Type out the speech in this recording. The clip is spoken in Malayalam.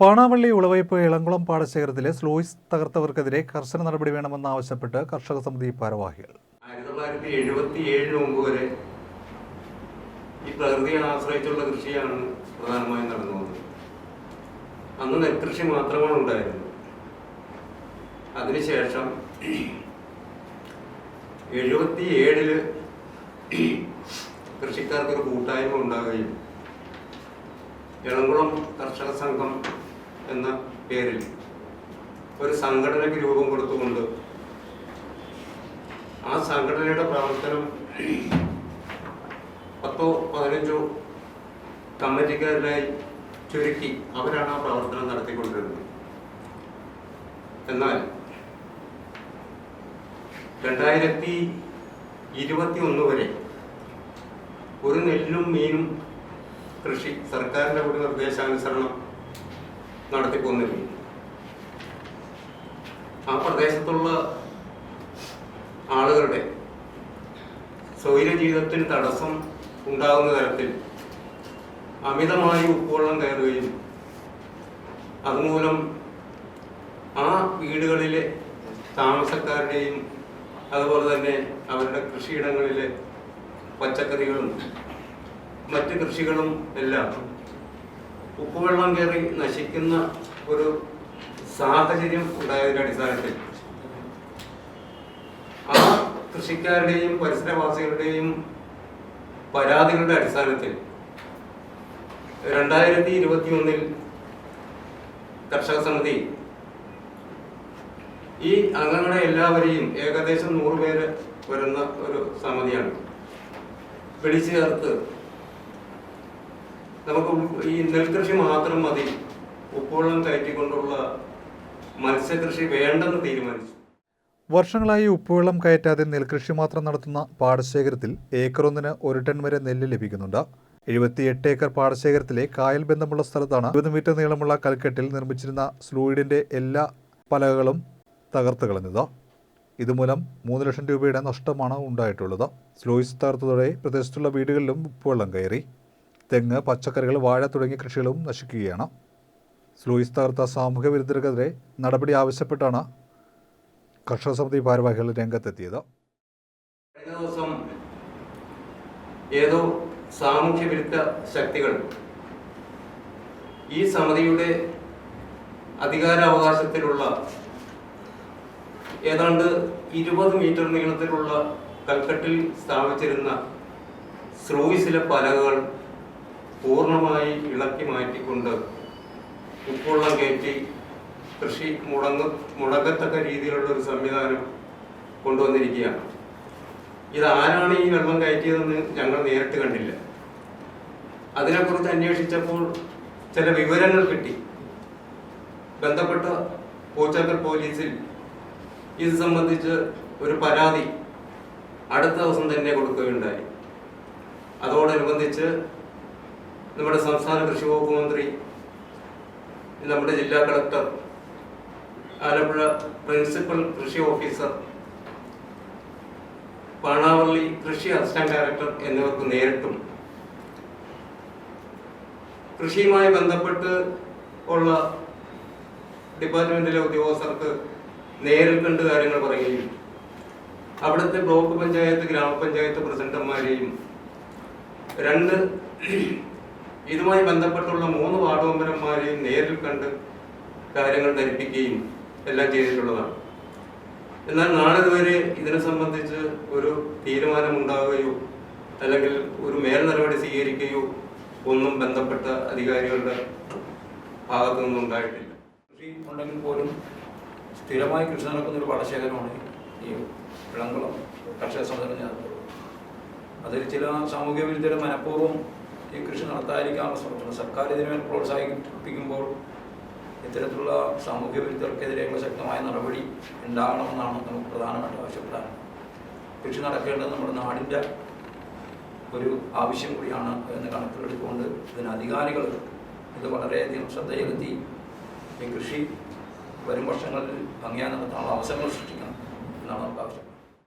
പാണാവള്ളി ഉളവയ്പ് ഇളംകുളം പാടശേഖരത്തിലെ സ്ലോയിസ് തകർത്തവർക്കെതിരെ കർശന നടപടി വേണമെന്നാവശ്യപ്പെട്ട് കർഷക സമിതി ഭാരവാഹികൾ. ഈ പ്രകൃതിയെ ആശ്രയിച്ചുള്ള കൃഷിയാണ് പ്രധാനമായും നടന്നു അന്ന് നെൽകൃഷി മാത്രമാണ് ഉണ്ടായിരുന്നത്. അതിനുശേഷം എഴുപത്തി ഏഴിൽ കൃഷിക്കാർക്കൊരു കൂട്ടായ്മ ഉണ്ടാവുകയും എളംകുളം കർഷക സംഘം എന്ന പേരിൽ ഒരു സംഘടനയ്ക്ക് രൂപം കൊടുത്തുകൊണ്ട് ആ സംഘടനയുടെ പ്രവർത്തനം പത്തോ പതിനഞ്ചോ കമ്മിറ്റിക്കാരിലായി ചുരുക്കി അവരാണ് ആ പ്രവർത്തനം നടത്തിക്കൊണ്ടിരുന്നത്. എന്നാൽ രണ്ടായിരത്തി ഇരുപത്തി ഒന്ന് വരെ ഒരു നെല്ലും മീനും കൃഷി സർക്കാരിന്റെ ഒരു നിർദ്ദേശാനുസരണം നടത്തിപ്പോന്നിരുന്നു ആ പ്രദേശത്തുള്ള ആളുകളുടെ സ്വൈര ജീവിതത്തിന് തടസ്സം ഉണ്ടാകുന്ന തരത്തിൽ അമിതമായി ഉപ്പുവെള്ളം കയറുകയും അതുമൂലം ആ വീടുകളിലെ താമസക്കാരുടെയും അതുപോലെ തന്നെ അവരുടെ കൃഷിയിടങ്ങളിലെ പച്ചക്കറികളും മറ്റ് കൃഷികളും എല്ലാം ഉപ്പുവെള്ളം കയറി നശിക്കുന്ന ഒരു സാഹചര്യം ഉണ്ടായതിന്റെ അടിസ്ഥാനത്തിൽ ആ കൃഷിക്കാരുടെയും പരിസരവാസികളുടെയും പരാതികളുടെ അടിസ്ഥാനത്തിൽ രണ്ടായിരത്തി ഇരുപത്തി ഒന്നിൽ കർഷക സമിതി ഈ അംഗങ്ങളെ എല്ലാവരെയും ഏകദേശം നൂറ് പേര് വരുന്ന ഒരു സമിതിയാണ്. വിളിച്ചു ചേർത്ത് നമുക്ക് ഈ നെൽകൃഷി മാത്രം മതി. ഉപ്പുവെള്ളം കയറ്റിക്കൊണ്ടുള്ള മത്സ്യകൃഷി വേണ്ടെന്ന് തീരുമാനിച്ചു. വർഷങ്ങളായി ഉപ്പുവെള്ളം കയറ്റാതെ നെൽകൃഷി മാത്രം നടത്തുന്ന പാടശേഖരത്തിൽ ഏക്കറൊന്നിന് ഒരു ടൺ വരെ നെല്ല് ലഭിക്കുന്നുണ്ട്. എഴുപത്തിയെട്ട് ഏക്കർ പാടശേഖരത്തിലെ കായൽ ബന്ധമുള്ള സ്ഥലത്താണ് ഇരുപത് മീറ്റർ നീളമുള്ള കൽക്കെട്ടിൽ നിർമ്മിച്ചിരുന്ന സ്ലൂയിഡിന്റെ എല്ലാ പലകകളും തകർത്ത് കളഞ്ഞത് ഇതുമൂലം മൂന്ന് ലക്ഷം രൂപയുടെ നഷ്ടമാണ് ഉണ്ടായിട്ടുള്ളത്. സ്ലൂയിസ് തകർത്തതോടെ പ്രദേശത്തുള്ള വീടുകളിലും ഉപ്പുവെള്ളം കയറി. തെങ്ങ് പച്ചക്കറികൾ വാഴ തുടങ്ങിയ കൃഷികളും നശിക്കുകയാണ്. സ്ലൂയിസ് തകർത്ത സാമൂഹ്യ വിരുദ്ധർക്കെതിരെ നടപടി ആവശ്യപ്പെട്ടാണ് കർഷക സമിതി ഭാരവാഹികൾ രംഗത്തെത്തിയത്. കഴിഞ്ഞ ദിവസം ഏതോ സാമൂഹ്യ വിരുദ്ധ ശക്തികൾ ഈ സമിതിയുടെ അധികാരാവകാശത്തിലുള്ള ഏതാണ്ട് ഇരുപത് മീറ്റർ നീളത്തിലുള്ള കൽക്കട്ടിൽ സ്ഥാപിച്ചിരുന്ന സ്രൂയിസിലെ പലകകൾ പൂർണമായി ഇളക്കി മാറ്റിക്കൊണ്ട് ഉപ്പുവെള്ളം കയറ്റി കൃഷി മുടങ്ങ മുടങ്ങത്തക്ക രീതിയിലുള്ള ഒരു സംവിധാനം കൊണ്ടുവന്നിരിക്കുകയാണ്. ഇതാരാണ് ഈ വെള്ളം കയറ്റിയതെന്ന് ഞങ്ങൾ നേരിട്ട് കണ്ടില്ല. അതിനെക്കുറിച്ച് അന്വേഷിച്ചപ്പോൾ ചില വിവരങ്ങൾ കിട്ടി. ബന്ധപ്പെട്ട പൂച്ചാക്കൽ പോലീസിൽ ഇത് സംബന്ധിച്ച് ഒരു പരാതി അടുത്ത ദിവസം തന്നെ കൊടുക്കുകയുണ്ടായി. അതോടനുബന്ധിച്ച് നമ്മുടെ സംസ്ഥാന കൃഷി വകുപ്പ് മന്ത്രി നമ്മുടെ ജില്ലാ കളക്ടർ ആലപ്പുഴ പ്രിൻസിപ്പൽ കൃഷി ഓഫീസർ പാണാവള്ളി കൃഷി അസിസ്റ്റന്റ് ഡയറക്ടർ എന്നിവർക്ക് നേരിട്ടും കൃഷിയുമായി ബന്ധപ്പെട്ട് ഉള്ള ഡിപ്പാർട്ട്മെന്റിലെ ഉദ്യോഗസ്ഥർക്ക് നേരിൽ കണ്ട് കാര്യങ്ങൾ പറയുകയും അവിടുത്തെ ബ്ലോക്ക് പഞ്ചായത്ത് ഗ്രാമപഞ്ചായത്ത് പ്രസിഡന്റുമാരെയും രണ്ട് ഇതുമായി ബന്ധപ്പെട്ടുള്ള മൂന്ന് വാർഡ് മെമ്പർമാരെയും നേരിൽ കണ്ട് കാര്യങ്ങൾ ധരിപ്പിക്കുകയും എല്ലാം ചെയ്തിട്ടുള്ളതാണ്. എന്നാൽ നാളെ വരെ ഇതിനെ സംബന്ധിച്ച് ഒരു തീരുമാനം ഉണ്ടാവുകയോ അല്ലെങ്കിൽ ഒരു മേൽ നടപടി സ്വീകരിക്കുകയോ ഒന്നും ബന്ധപ്പെട്ട അധികാരികളുടെ ഭാഗത്തു നിന്നും ഉണ്ടായിട്ടില്ല. കൃഷി ഉണ്ടെങ്കിൽ പോലും സ്ഥിരമായി കൃഷി നടക്കുന്ന ഒരു വളശേഖരമാണ് ഈ വിളംകുളം കർഷക സംഘടന അതിൽ ചില സാമൂഹ്യ വിരുദ്ധരെ മനഃപൂർവം ഈ കൃഷി നടത്താതിരിക്കാനുള്ള ശ്രമത്തിലാണ് സർക്കാർ ഇതിനുവേണ്ടി പ്രോത്സാഹിപ്പിക്കുമ്പോൾ ഇത്തരത്തിലുള്ള സാമൂഹ്യ വിരുദ്ധർക്കെതിരെയുള്ള ശക്തമായ നടപടി ഉണ്ടാകണമെന്നാണ് നമുക്ക് പ്രധാനമായിട്ട് ആവശ്യപ്പെടാൻ കൃഷി നടക്കേണ്ടത് നമ്മുടെ നാടിന്റെ ഒരു ആവശ്യം കൂടിയാണ് എന്ന് കണക്കിലെടുത്തുകൊണ്ട് ഇതിന് അധികാരികൾ ഇത് വളരെയധികം ശ്രദ്ധ ചെലുത്തി ഈ കൃഷി വരും വർഷങ്ങളിൽ ഭംഗിയായി നടത്താനുള്ള അവസരങ്ങൾ സൃഷ്ടിക്കണം എന്നാണ് നമുക്ക്